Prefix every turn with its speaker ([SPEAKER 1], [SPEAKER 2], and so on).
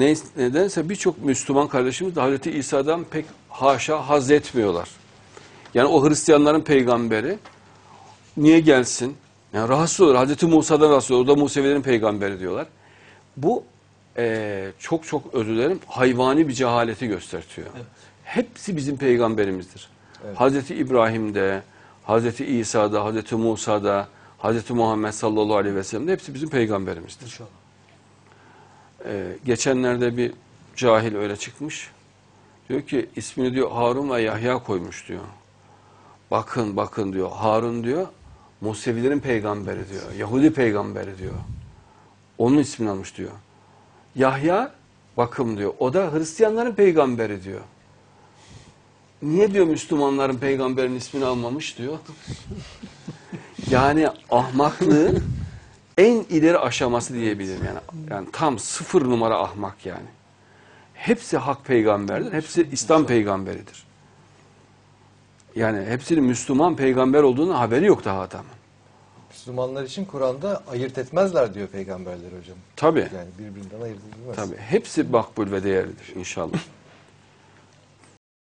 [SPEAKER 1] ne, nedense birçok Müslüman kardeşimiz de Hazreti İsa'dan pek haşa haz etmiyorlar. Yani o Hristiyanların peygamberi niye gelsin? Yani rahatsız olur. Hazreti Musa'dan rahatsız olur. O da Musevilerin peygamberi diyorlar. Bu eee, çok çok özür dilerim hayvani bir cehaleti gösteriyor. Hepsi bizim peygamberimizdir.
[SPEAKER 2] Evet.
[SPEAKER 1] Hazreti İbrahim'de, Hazreti İsa'da, Hazreti Musa'da, Hazreti Muhammed sallallahu aleyhi ve sellem'de hepsi bizim peygamberimizdir.
[SPEAKER 3] İnşallah.
[SPEAKER 1] Ee, geçenlerde bir cahil öyle çıkmış. Diyor ki ismini diyor Harun ve Yahya koymuş diyor. Bakın bakın diyor Harun diyor Musevilerin peygamberi diyor. Yahudi peygamberi diyor. Onun ismini almış diyor. Yahya bakım diyor. O da Hristiyanların peygamberi diyor. Niye diyor Müslümanların peygamberin ismini almamış diyor. Yani ahmaklığın en ileri aşaması diyebilirim yani. Yani tam sıfır numara ahmak yani. Hepsi hak peygamberdir. Hepsi İslam peygamberidir. Yani hepsinin Müslüman peygamber olduğunu haberi yok daha adamın.
[SPEAKER 2] Müslümanlar için Kur'an'da ayırt etmezler diyor peygamberler hocam.
[SPEAKER 1] Tabii.
[SPEAKER 2] Yani birbirinden ayırt edilmez.
[SPEAKER 1] Tabii. Hepsi makbul ve değerlidir inşallah.